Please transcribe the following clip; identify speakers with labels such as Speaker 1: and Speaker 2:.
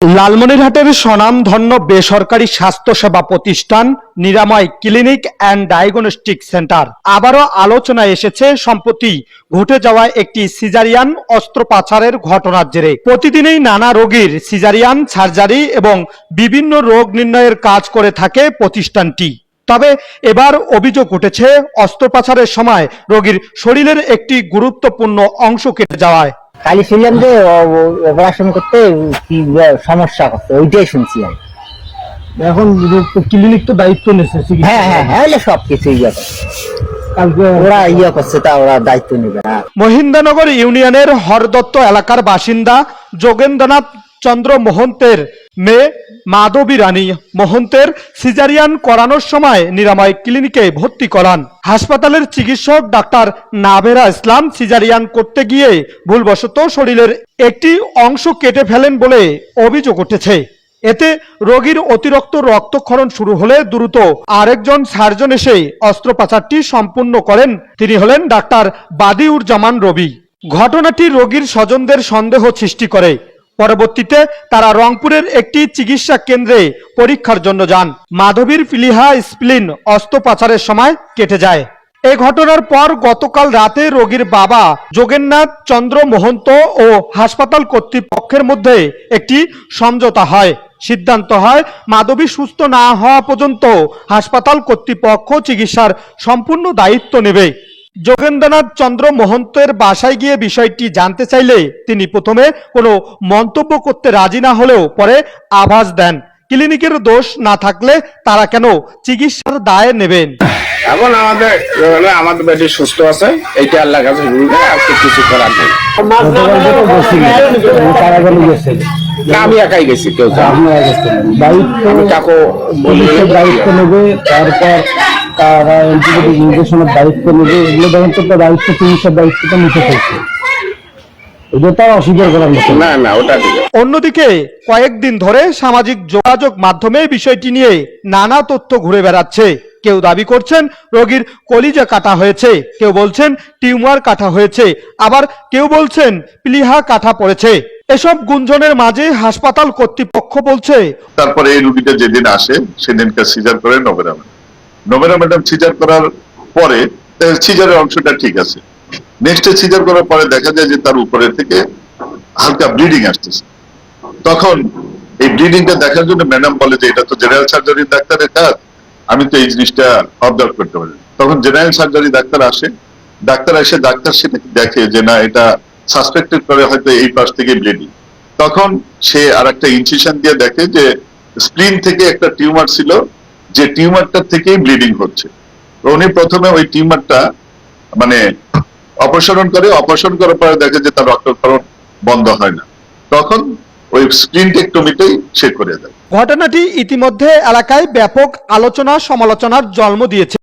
Speaker 1: লালমনিরহাটের স্বনামধন্য বেসরকারি স্বাস্থ্যসেবা প্রতিষ্ঠান নিরাময় ক্লিনিক অ্যান্ড ডায়াগনস্টিক সেন্টার। আবারও আলোচনায় এসেছে, সম্প্রতি ঘটে যাওয়া একটি সিজারিয়ান অস্ত্রোপচারের ঘটনার জেরে। প্রতিদিনই নানা রোগীর সিজারিয়ান, সার্জারি এবং বিভিন্ন রোগ নির্ণয়ের কাজ করে থাকে প্রতিষ্ঠানটি। তবে এবার অভিযোগ উঠেছে, অস্ত্রোপচারের সময় রোগীর শরীরের একটি গুরুত্বপূর্ণ অংশ কেটে যাওয়ায়।
Speaker 2: খালি শুনলাম যে অপারেশন করতে কি সমস্যা করতে ওইটাই শুনছি আমি।
Speaker 3: এখন ক্লিনিক তো দায়িত্ব নিচ্ছে
Speaker 2: হ্যাঁ হ্যাঁ হ্যাঁ সব কিছু ইয়ে ওরা ইয়ে করছে তা ওরা দায়িত্ব নেবে মহিন্দানগর
Speaker 1: মহিন্দ্রনগর ইউনিয়নের হরদত্ত এলাকার বাসিন্দা যোগেন্দ্রনাথ চন্দ্র মোহন্তের মেয়ে মাধবী রানী মোহন্তের সিজারিয়ান করানোর সময় নিরাময় ক্লিনিকে ভর্তি করান। হাসপাতালের চিকিৎসক ডাক্তার নাভেরা ইসলাম সিজারিয়ান করতে গিয়ে ভুলবশত শরীরের একটি অংশ কেটে ফেলেন বলে অভিযোগ উঠেছে। এতে রোগীর অতিরিক্ত রক্তক্ষরণ শুরু হলে দ্রুত আরেকজন সার্জন এসে অস্ত্রোপচারটি সম্পূর্ণ করেন। তিনি হলেন ডাক্তার বাদিউর জামান রবি। ঘটনাটি রোগীর স্বজনদের সন্দেহ সৃষ্টি করে। পরবর্তীতে তারা রংপুরের একটি চিকিৎসা কেন্দ্রে পরীক্ষার জন্য যান। মাধবীর ফিলিহা স্প্লিন অস্ত্রোপচারের সময় কেটে যায়। এ ঘটনার পর গতকাল রাতে রোগীর বাবা যোগেন্নাথ চন্দ্র মোহন্ত ও হাসপাতাল কর্তৃপক্ষের মধ্যে একটি সমঝোতা হয়। সিদ্ধান্ত হয়, মাধবী সুস্থ না হওয়া পর্যন্ত হাসপাতাল কর্তৃপক্ষ চিকিৎসার সম্পূর্ণ দায়িত্ব নেবে। যোগেন্দ্রনাথ চন্দ্র মোহন্তের বাসায় গিয়ে বিষয়টি জানতে চাইলে তিনি প্রথমে কোনো মন্তব্য করতে রাজি না হলেও পরে আভাস দেন। ক্লিনিকের দোষ না থাকলে তারা কেন চিকিৎসার দায় নেবেন?
Speaker 4: এখন আমাদের মানে আমাদের বেটি সুস্থ আছে এইটা আল্লাহ কাছে কিছু করার নেই। আমি একাই গেছি কেউ আমি কাকু বলি
Speaker 3: দায়িত্ব নেবে তারপর তারা অ্যান্টিবায়োটিক ইঞ্জেকশনের দায়িত্ব নেবে। এগুলো দেখেন তো দায়িত্ব চিকিৎসার দায়িত্বটা নিতে হচ্ছে এটা তো অস্বীকার করার মতো। না।
Speaker 4: না না ওটা ঠিক আছে।
Speaker 1: অন্যদিকে কয়েকদিন ধরে সামাজিক যোগাযোগ মাধ্যমে বিষয়টি নিয়ে নানা তথ্য ঘুরে বেড়াচ্ছে। কেউ দাবি করছেন রোগীর কলিজা কাটা হয়েছে। কেউ বলছেন টিউমার কাটা হয়েছে। আবার কেউ বলছেন প্লিহা কাটা পড়েছে। এসব গুঞ্জনের মাঝে হাসপাতাল কর্তৃপক্ষ বলছে
Speaker 5: তারপরে এই রুগীটা যেদিন আসে সেদিনকে সিজার করে ম্যাডাম নবেরা ম্যাডাম সিজার করার পরে সিজারের অংশটা ঠিক আছে। নেক্সট সিজার করার পরে দেখা যায় যে তার উপরে থেকে হালকা ব্লিডিং আসতেছে। তখন এই ব্লিডিংটা দেখার জন্য ম্যাডাম বলে যে, এটা তো জেনারেল সার্জারি ডাক্তারের কাজ, আমি তো এই জিনিসটা অবজার্ভ করতে পারি তখন জেনারেল সার্জারি ডাক্তার আসে। ডাক্তার এসে ডাক্তার সেটা দেখে যে, না, এটা সাসপেক্টেড করে হয়তো এই পাশ থেকে ব্লিডিং তখন সে আর একটা ইনসিশন দিয়ে দেখে যে স্প্লিন থেকে একটা টিউমার ছিল যে টিউমারটা থেকেই ব্লিডিং হচ্ছে। উনি প্রথমে ওই টিউমারটা মানে অপসারণ করে, অপসারণ করার পরে দেখে যে তার রক্তক্ষরণ বন্ধ হয় না। তখন ওই স্ক্রিন টেকটোমিটাই সে করে দেয়।
Speaker 1: ঘটনাটি ইতিমধ্যে এলাকায় ব্যাপক আলোচনা সমালোচনার জন্ম দিয়েছে।